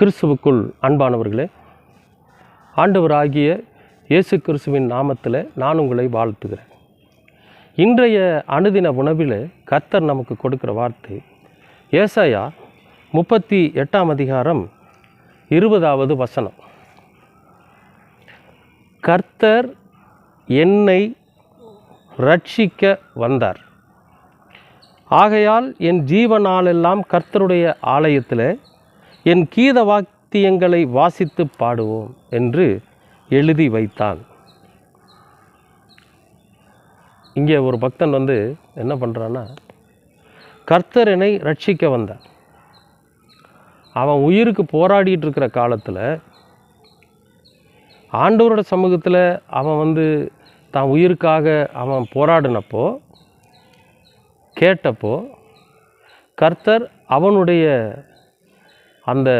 கிறிஸ்துவுக்குள் அன்பானவர்களே ஆண்டவராகிய இயேசு கிறிஸ்துவின் நாமத்தில் நான் உங்களை வாழ்த்துகிறேன். இன்றைய அனுதின உணவில் கர்த்தர் நமக்கு கொடுக்கிற வார்த்தை ஏசாயா முப்பத்தி எட்டாம் அதிகாரம் இருபதாவது வசனம். கர்த்தர் என்னை ரட்சிக்க வந்தார். ஆகையால் என் ஜீவனாலெல்லாம் கர்த்தருடைய ஆலயத்தில் என் கீத வாத்தியங்களை வாசித்து பாடுவோம் என்று எழுதி வைத்தான். இங்கே ஒரு பக்தன் வந்து என்ன பண்ணுறான்னா கர்த்தர் என்னை ரட்சிக்க வந்தான் அவன் உயிருக்கு போராடிட்டு இருக்கிற காலத்தில் ஆண்டவரோட சமூகத்தில் அவன் வந்து தான் உயிருக்காக அவன் போராடினப்போ கேட்டப்போ கர்த்தர் அவனுடைய அந்த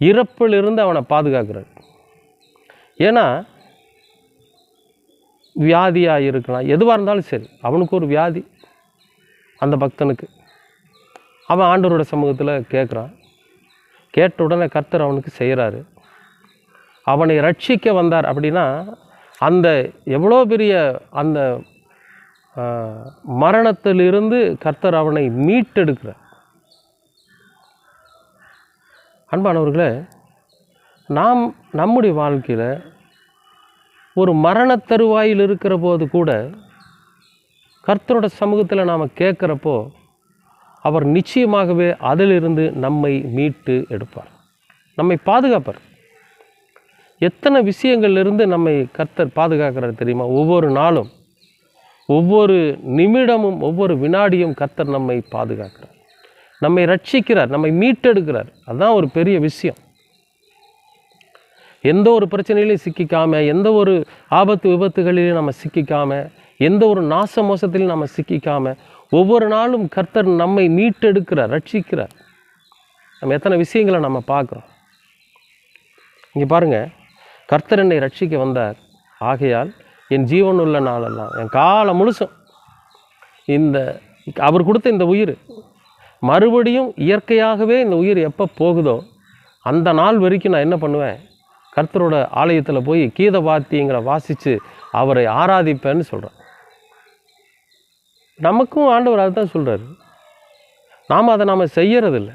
இறப்பிலிருந்து அவனை பாதுகாக்கிறார் ஏன்னா வியாதியாக இருக்கலாம். எதுவாக இருந்தாலும் சரி அவனுக்கு ஒரு வியாதி அந்த பக்தனுக்கு. அவன் ஆண்டவரோட சமூகத்தில் கேட்குறான். கேட்ட உடனே கர்த்தர் அவனுக்கு செய்கிறாரு. அவனை ரட்சிக்க வந்தார் அப்படின்னா அந்த எவ்வளோ பெரிய அந்த மரணத்திலிருந்து கர்த்தர் அவனை மீட்டெடுக்கிறார். அன்பானவர்களே நாம் நம்முடைய வாழ்க்கையில் ஒரு மரணத் தருவாயில் இருக்கிற போது கூட கர்த்தரோட சமூகத்தில் நாம் கேட்குறப்போ அவர் நிச்சயமாகவே அதிலிருந்து நம்மை மீட்டு எடுப்பார். நம்மை பாதுகாப்பார். எத்தனை விஷயங்கள்லேருந்து நம்மை கர்த்தர் பாதுகாக்கிறார் தெரியுமா? ஒவ்வொரு நாளும் ஒவ்வொரு நிமிடமும் ஒவ்வொரு வினாடியும் கர்த்தர் நம்மை பாதுகாக்கிறார். நம்மை ரட்சிக்கிறார் நம்மை மீட்டெடுக்கிறார். அதுதான் ஒரு பெரிய விஷயம். எந்த ஒரு பிரச்சனையிலையும் சிக்கிக்காமல் எந்த ஒரு ஆபத்து விபத்துகளிலையும் நம்ம சிக்கிக்காம எந்த ஒரு நாச மோசத்திலையும் நம்ம சிக்கிக்காமல் ஒவ்வொரு நாளும் கர்த்தர் நம்மை மீட்டெடுக்கிறார் ரட்சிக்கிறார். நம்ம எத்தனை விஷயங்களை நம்ம பார்க்குறோம். இங்கே பாருங்க கர்த்தர் என்னை ரட்சிக்க வந்தார். ஆகையால் என் ஜீவன் உள்ள நாளெல்லாம் என் காலம் முழுசும் இந்த அவர் கொடுத்த இந்த உயிர் மறுபடியும் இயற்கையாகவே இந்த உயிர் எப்போ போகுதோ அந்த நாள் வரைக்கும் நான் என்ன பண்ணுவேன்? கர்த்தரோட ஆலயத்தில் போய் கீத வாத்தியங்களை வாசித்து அவரை ஆராதிப்பேன்னு சொல்கிறேன் நமக்கும் ஆண்டவர் அதுதான் சொல்கிறாரு நாம் அதை நாம் செய்யறதில்ல.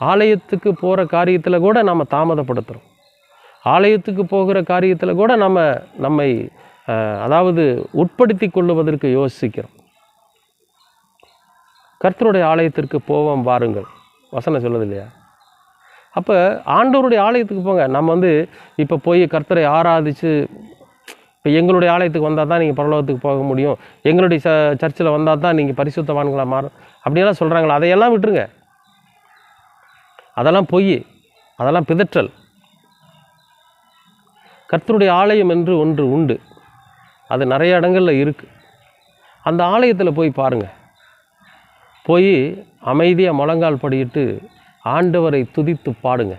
ஆலயத்துக்கு போகிற காரியத்தில் கூட நாம் தாமதப்படுத்துகிறோம் ஆலயத்துக்கு போகிற காரியத்தில் கூட நம்ம நம்மை அதாவது உட்படுத்தி கொள்ளுவதற்கு யோசிக்கிறோம். கர்த்தருடைய ஆலயத்திற்கு போவோம் வாருங்கள். வசனம் சொல்லுது இல்லையா அப்போ ஆண்டவருடைய ஆலயத்துக்கு போங்க. நம்ம வந்து இப்போ போய் கர்த்தரை ஆராதித்து இப்போ எங்களுடைய ஆலயத்துக்கு வந்தால் தான் நீங்கள் பரலோகத்துக்கு போக முடியும். எங்களுடைய ச சர்ச்சில் வந்தால் தான் நீங்கள் பரிசுத்தவான்களாக மாறும் அப்படியெல்லாம் சொல்கிறாங்களா அதையெல்லாம் விட்டுருங்க. அதெல்லாம் பொய் அதெல்லாம் பிதற்றல். கர்த்தருடைய ஆலயம் என்று ஒன்று உண்டு. அது நிறைய இடங்களில் இருக்குது அந்த ஆலயத்தில் போய் பாருங்கள் போய் அமைதியாக முழங்கால் படியிட்டு ஆண்டவரை துதித்து பாடுங்க.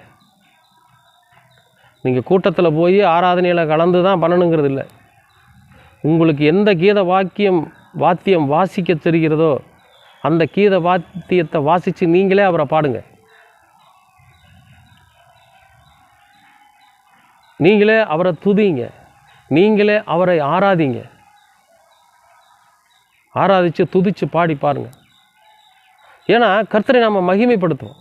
நீங்கள் கூட்டத்தில் போய் ஆராதனையில் கலந்து தான் பண்ணணுங்கிறது இல்லை. உங்களுக்கு எந்த கீத வாக்கியம் வாத்தியம் வாசிக்க தெரிகிறதோ அந்த கீத வாத்தியத்தை வாசித்து நீங்களே அவரை பாடுங்க. நீங்களே அவரை துதிங்க. நீங்களே அவரை ஆராதிங்க. ஆராதித்து துதித்து பாடி பாருங்கள் ஏன்னா கர்த்தரை நம்ம மகிமைப்படுத்துவோம்.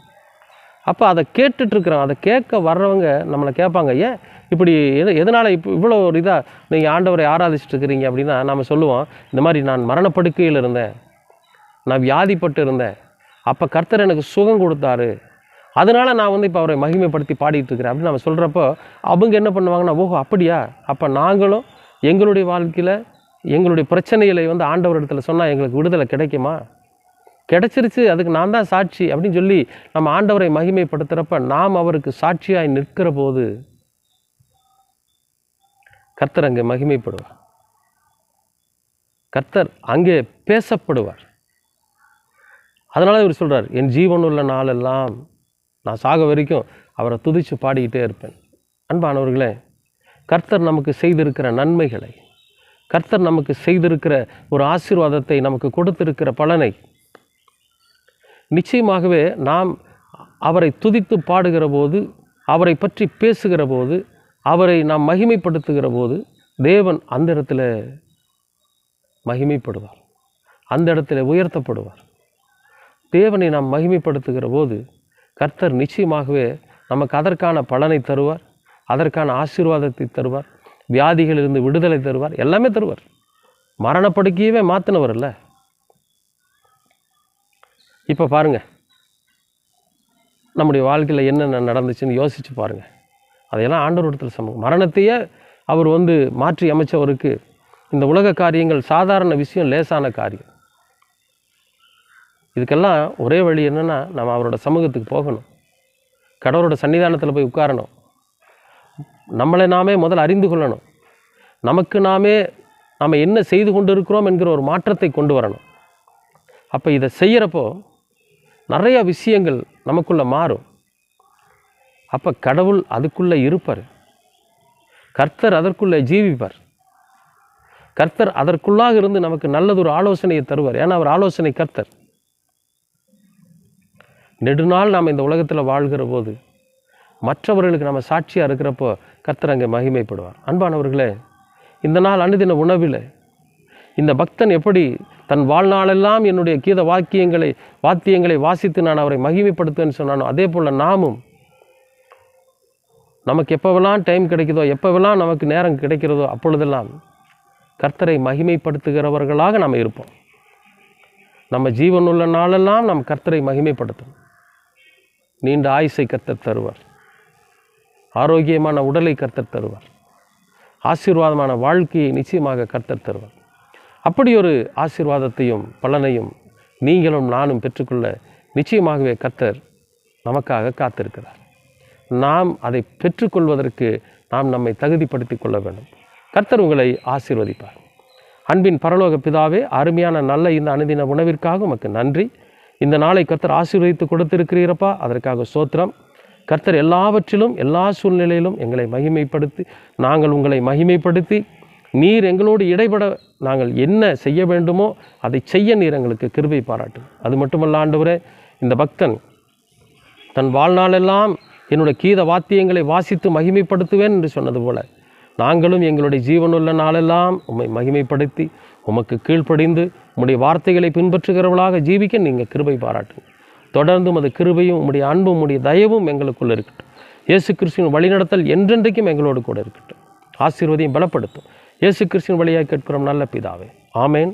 அப்போ அதை கேட்டுட்ருக்குறோம் அதை கேட்க வர்றவங்க நம்மளை கேட்பாங்க. ஏன்? இப்படி எது எதனால் இப்போ இவ்வளோ ஒரு இதாக நீங்கள் ஆண்டவரை ஆராதிச்சுட்டு இருக்கிறீங்க அப்படின்னா நம்ம சொல்லுவோம் இந்த மாதிரி நான் மரணப்படுக்கையில் இருந்தேன். நான் வியாதிப்பட்டு இருந்தேன். அப்போ கர்த்தர் எனக்கு சுகம் கொடுத்தாரு. அதனால் நான் வந்து இப்போ அவரை மகிமைப்படுத்தி பாடிட்டு இருக்கிறேன் அப்படின்னு நம்ம சொல்கிறப்போ அவங்க என்ன பண்ணுவாங்கன்னா ஓஹோ அப்படியா? அப்போ நாங்களும் எங்களுடைய வாழ்க்கையில் எங்களுடைய பிரச்சனைகளை வந்து ஆண்டவர் இடத்துல சொன்னால் எங்களுக்கு விடுதலை கிடைக்குமா? கிடைச்சிருச்சு அதுக்கு நான் தான் சாட்சி அப்படின்னு சொல்லி நம்ம ஆண்டவரை மகிமைப்படுத்துகிறப்ப நாம் அவருக்கு சாட்சியாய் நிற்கிற போது கர்த்தர் அங்கே மகிமைப்படுவார். கர்த்தர் அங்கே பேசப்படுவார். அதனால் இவர் சொல்கிறார் என் ஜீவன் உள்ள நாளெல்லாம் நான் சாக வரைக்கும் அவரை துதித்து பாடிக்கிட்டே இருப்பேன். அன்பானவர்களே கர்த்தர் நமக்கு செய்திருக்கிற நன்மைகளை கர்த்தர் நமக்கு செய்திருக்கிற ஒரு ஆசீர்வாதத்தை நமக்கு கொடுத்திருக்கிற பலனை நிச்சயமாகவே நாம் அவரை துதித்து பாடுகிற போது அவரை பற்றி பேசுகிற போது அவரை நாம் மகிமைப்படுத்துகிற போது தேவன் அந்த இடத்துல மகிமைப்படுவார். அந்த இடத்துல உயர்த்தப்படுவார். தேவனை நாம் மகிமைப்படுத்துகிற போது கர்த்தர் நிச்சயமாகவே நமக்கு அதற்கான பலனை தருவார் அதற்கான ஆசீர்வாதத்தை தருவார் வியாதிகளிலிருந்து விடுதலை தருவார் எல்லாமே தருவார். மரணப்படுக்கையவே மாற்றினவர் இல்லை இப்போ பாருங்க. நம்முடைய வாழ்க்கையில் என்னென்ன நடந்துச்சுன்னு யோசித்து பாருங்கள் அதையெல்லாம் ஆண்டவரிடத்தில் சமம் மரணத்தையே அவர் வந்து மாற்றி அமைச்சவருக்கு இந்த உலக காரியங்கள் சாதாரண விஷயம் லேசான காரியம். இதுக்கெல்லாம் ஒரே வழி என்னென்னா நம்ம அவரோட சமூகத்துக்கு போகணும். கடவுளோட சன்னிதானத்தில் போய் உட்காரணும். நம்மளை நாமே முதல் அறிந்து கொள்ளணும். நமக்கு நாமே நாம் என்ன செய்து கொண்டு இருக்கிறோம் என்கிற ஒரு மாற்றத்தை கொண்டு வரணும். அப்போ இதை செய்கிறப்போ நிறைய விஷயங்கள் நமக்குள்ளே மாறும். அப்போ கடவுள் அதுக்குள்ளே இருப்பார். கர்த்தர் அதற்குள்ளே ஜீவிப்பார். கர்த்தர் அதற்குள்ளாக இருந்து நமக்கு நல்லதொரு ஆலோசனையை தருவார். ஏன்னா அவர் ஆலோசனை கர்த்தர். நெடுநாள் நாம் இந்த உலகத்தில் வாழ்கிற போது மற்றவர்களுக்கு நம்ம சாட்சியாக இருக்கிறப்போ கர்த்தர் அங்கே மகிமைப்படுவார். அன்பானவர்களே இந்த நாள் அனுதின உணவில் இந்த பக்தன் எப்படி தன் வாழ்நாளெல்லாம் என்னுடைய கீத வாக்கியங்களை வாத்தியங்களை வாசித்து நான் அவரை மகிமைப்படுத்துவேன்னு சொன்னானோ அதே போல் நாமும். நமக்கு எப்போவெல்லாம் டைம் கிடைக்குதோ எப்போவெல்லாம் நமக்கு நேரம் கிடைக்கிறதோ அப்பொழுதெல்லாம் கர்த்தரை மகிமைப்படுத்துகிறவர்களாக நாம் இருப்போம். நம்ம ஜீவனுள்ள நாளெல்லாம் நாம் கர்த்தரை மகிமைப்படுத்தும் நீண்ட ஆயுசை கர்த்தர் தருவார். ஆரோக்கியமான உடலை கர்த்தர் தருவார். ஆசீர்வாதமான வாழ்க்கையை நிச்சயமாக கர்த்தர் தருவார். அப்படி ஒரு ஆசீர்வாதத்தையும் பலனையும் நீங்களும் நானும் பெற்றுக்கொள்ள நிச்சயமாகவே கர்த்தர் நமக்காக காத்திருக்கிறார். நாம் அதை பெற்றுக்கொள்வதற்கு நாம் நம்மை தகுதிப்படுத்தி கொள்ள வேண்டும். கர்த்தர் உங்களை ஆசீர்வதிப்பார். அன்பின் பரலோக பிதாவே அருமையான நல்ல இந்த அனுதின உணவிற்காக உமக்கு நன்றி. இந்த நாளை கர்த்தர் ஆசீர்வதித்து கொடுத்திருக்கிறீரப்பா. அதற்காக சோத்திரம். கர்த்தர் எல்லாவற்றிலும் எல்லா சூழ்நிலையிலும் எங்களை மகிமைப்படுத்தி நாங்கள் உங்களை மகிமைப்படுத்தி நீர் எங்களோடு இடைபட நாங்கள் என்ன செய்ய வேண்டுமோ அதை செய்ய நீர் எங்களுக்கு கிருபை பாராட்டு. அது மட்டுமல்ல ஆண்டவரே இந்த பக்தன் தன் வாழ்நாளெல்லாம் என்னுடைய கீத வாத்தியங்களை வாசித்து மகிமைப்படுத்துவேன் என்று சொன்னது போல நாங்களும் எங்களுடைய ஜீவனுள்ள நாளெல்லாம் உம்மை மகிமைப்படுத்தி உமக்கு கீழ்ப்படிந்து உம்முடைய வார்த்தைகளை பின்பற்றுகிறவர்களாக ஜீவிக்க நீங்கள் கிருபை பாராட்டுங்க தொடர்ந்தும் அது கிருபையும் உம்முடைய அன்பும் உம்முடைய தயவும் எங்களுக்குள்ளே இருக்கட்டும். இயேசு கிறிஸ்துவின் வழிநடத்தல் என்றென்றைக்கும் எங்களோடு கூட இருக்கட்டும். ஆசீர்வதியும் பலப்படுத்தும். இயேசு கிறிஸ்தின் வழியாக கேட்கிறோம் நல்ல பிதாவே. ஆமேன்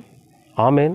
ஆமேன்